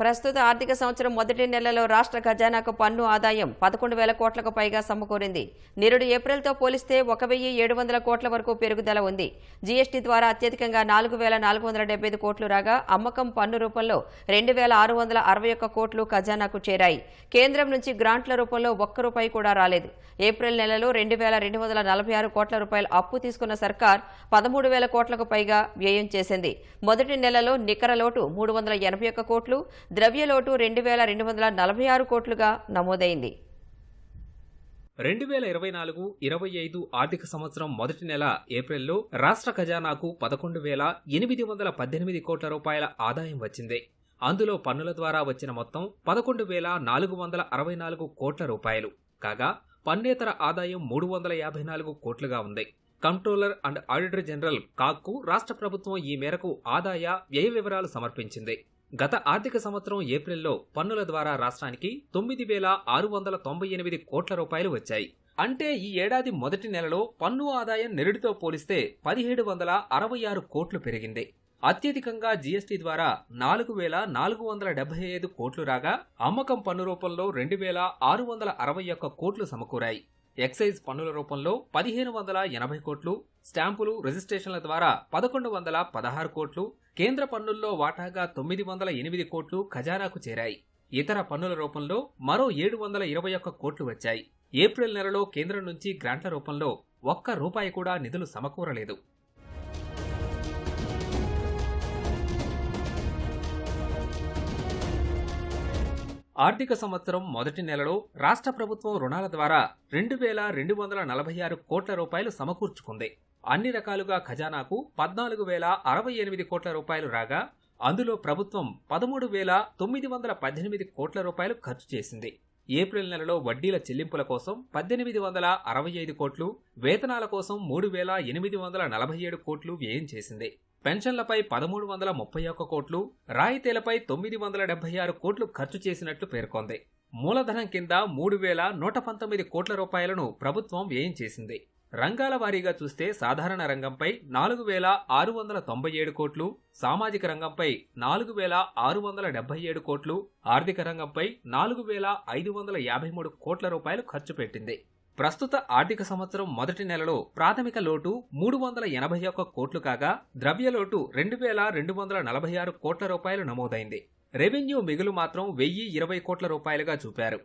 ప్రస్తుత ఆర్థిక సంవత్సరం మొదటి నెలలో రాష్ట్ర ఖజానాకు పన్ను ఆదాయం పదకొండు వేల కోట్లకు పైగా సమకూరింది. నిరుడు ఏప్రిల్తో పోలిస్తే ఒక వెయ్యి ఏడు వందల కోట్ల వరకు పెరుగుదల ఉంది. జీఎస్టీ ద్వారా అత్యధికంగా నాలుగు వేల నాలుగు వందల డెబ్బై ఐదు కోట్లు రాగా అమ్మకం పన్ను రూపంలో రెండు వేల ఆరు వందల అరవై ఒక్క కోట్లు ఖజానాకు చేరాయి. కేంద్రం నుంచి గ్రాంట్ల రూపంలో ఒక్క రూపాయి కూడా రాలేదు. ఏప్రిల్ నెలలో రెండు వేల రెండు వందల నలభై ఆరు కోట్ల రూపాయలు అప్పు తీసుకున్న సర్కార్ పదమూడు వేల కోట్లకు పైగా వ్యయం చేసింది. మొదటి నెలలో నికర లోటు మూడు వందల ఎనభై ఒక్క కోట్లు ద్రవ్యలోటు రెండు వేల రెండు వందల నలభై ఆరు కోట్లుగా నమోదైంది. రెండు వేల ఇరవై నాలుగు ఇరవై ఐదు ఆర్థిక సంవత్సరం మొదటి నెల ఏప్రిల్లో రాష్ట్ర ఖజానాకు పదకొండు వేల ఎనిమిది వందల పద్దెనిమిది కోట్ల రూపాయల ఆదాయం వచ్చింది. అందులో పన్నుల ద్వారా వచ్చిన మొత్తం పదకొండు వేల నాలుగు వందల అరవై నాలుగు కోట్ల రూపాయలు. కాగా పన్నేతర ఆదాయం మూడు వందల యాభై నాలుగు కోట్లుగా ఉంది. కంట్రోలర్ అండ్ ఆడిటర్ జనరల్ కాక్కు రాష్ట్ర ప్రభుత్వం ఈ మేరకు ఆదాయ వ్యయ వివరాలు సమర్పించింది. గత ఆర్థిక సంవత్సరం ఏప్రిల్లో పన్నుల ద్వారా రాష్ట్రానికి తొమ్మిది వేల ఆరు వందల తొంభై ఎనిమిది కోట్ల రూపాయలు వచ్చాయి. అంటే ఈ ఏడాది మొదటి నెలలో పన్ను ఆదాయం నిరుడితో పోలిస్తే పదిహేడు వందల అరవై ఆరు కోట్లు పెరిగింది. అత్యధికంగా జీఎస్టీ ద్వారా నాలుగు వేల నాలుగు వందల డెబ్బై ఐదు కోట్లు రాగా అమ్మకం పన్ను రూపంలో రెండు వేల ఆరు వందల అరవై ఒక్క కోట్లు సమకూరాయి. ఎక్సైజ్ పన్నుల రూపంలో పదిహేను వందల ఎనభై కోట్లు స్టాంపులు రిజిస్ట్రేషన్ల ద్వారా పదకొండు వందల పదహారు కోట్లు కేంద్ర పన్నుల్లో వాటాగా తొమ్మిది వందల ఎనిమిది కోట్లు ఖజానాకు చేరాయి. ఇతర పన్నుల రూపంలో మరో ఏడు వందల ఇరవై ఒక్క కోట్లు వచ్చాయి. ఏప్రిల్ నెలలో కేంద్రం నుంచి గ్రాంట్ల రూపంలో ఒక్క రూపాయి కూడా నిధులు సమకూరలేదు. ఆర్థిక సంవత్సరం మొదటి నెలలో రాష్ట్ర ప్రభుత్వం రుణాల ద్వారా రెండు వేల రెండు వందల నలభై ఆరు కోట్ల రూపాయలు సమకూర్చుకుంది. అన్ని రకాలుగా ఖజానాకు పద్నాలుగు వేల అరవై ఎనిమిది కోట్ల రూపాయలు రాగా అందులో ప్రభుత్వం పదమూడు వేల తొమ్మిది వందల పద్దెనిమిది కోట్ల రూపాయలు ఖర్చు చేసింది. ఏప్రిల్ నెలలో వడ్డీల చెల్లింపుల కోసం పద్దెనిమిది వందల అరవై ఐదు కోట్లు వేతనాల కోసం మూడు వేల ఎనిమిది వందల నలభై ఏడు కోట్లు వ్యయం చేసింది. పెన్షన్లపై పదమూడు వందల ముప్పై ఒక్క కోట్లు రాయితీలపై తొమ్మిది వందల డెబ్బై ఆరు కోట్లు ఖర్చు చేసినట్లు పేర్కొంది. మూలధనం కింద మూడు వేల నూట పంతొమ్మిది కోట్ల రూపాయలను ప్రభుత్వం వ్యయం చేసింది. రంగాల వారీగా చూస్తే సాధారణ రంగంపై నాలుగు వేల ఆరు వందల తొంభై ఏడు కోట్లు సామాజిక రంగంపై నాలుగు వేల ఆరు వందల డెబ్బై ఏడు కోట్లు ఆర్థిక రంగంపై నాలుగు వేల ఐదు వందల యాభై మూడు కోట్ల రూపాయలు ఖర్చు పెట్టింది. ప్రస్తుత ఆర్థిక సంవత్సరం మొదటి నెలలో ప్రాథమిక లోటు మూడు వందల ఎనభై ఒక్క కోట్లు కాగా ద్రవ్య లోటు రెండు వేల రెండు వందల నలభై ఆరు కోట్ల రూపాయలు నమోదైంది. రెవెన్యూ మిగులు మాత్రం వెయ్యి ఇరవై కోట్ల రూపాయలుగా చూపారు.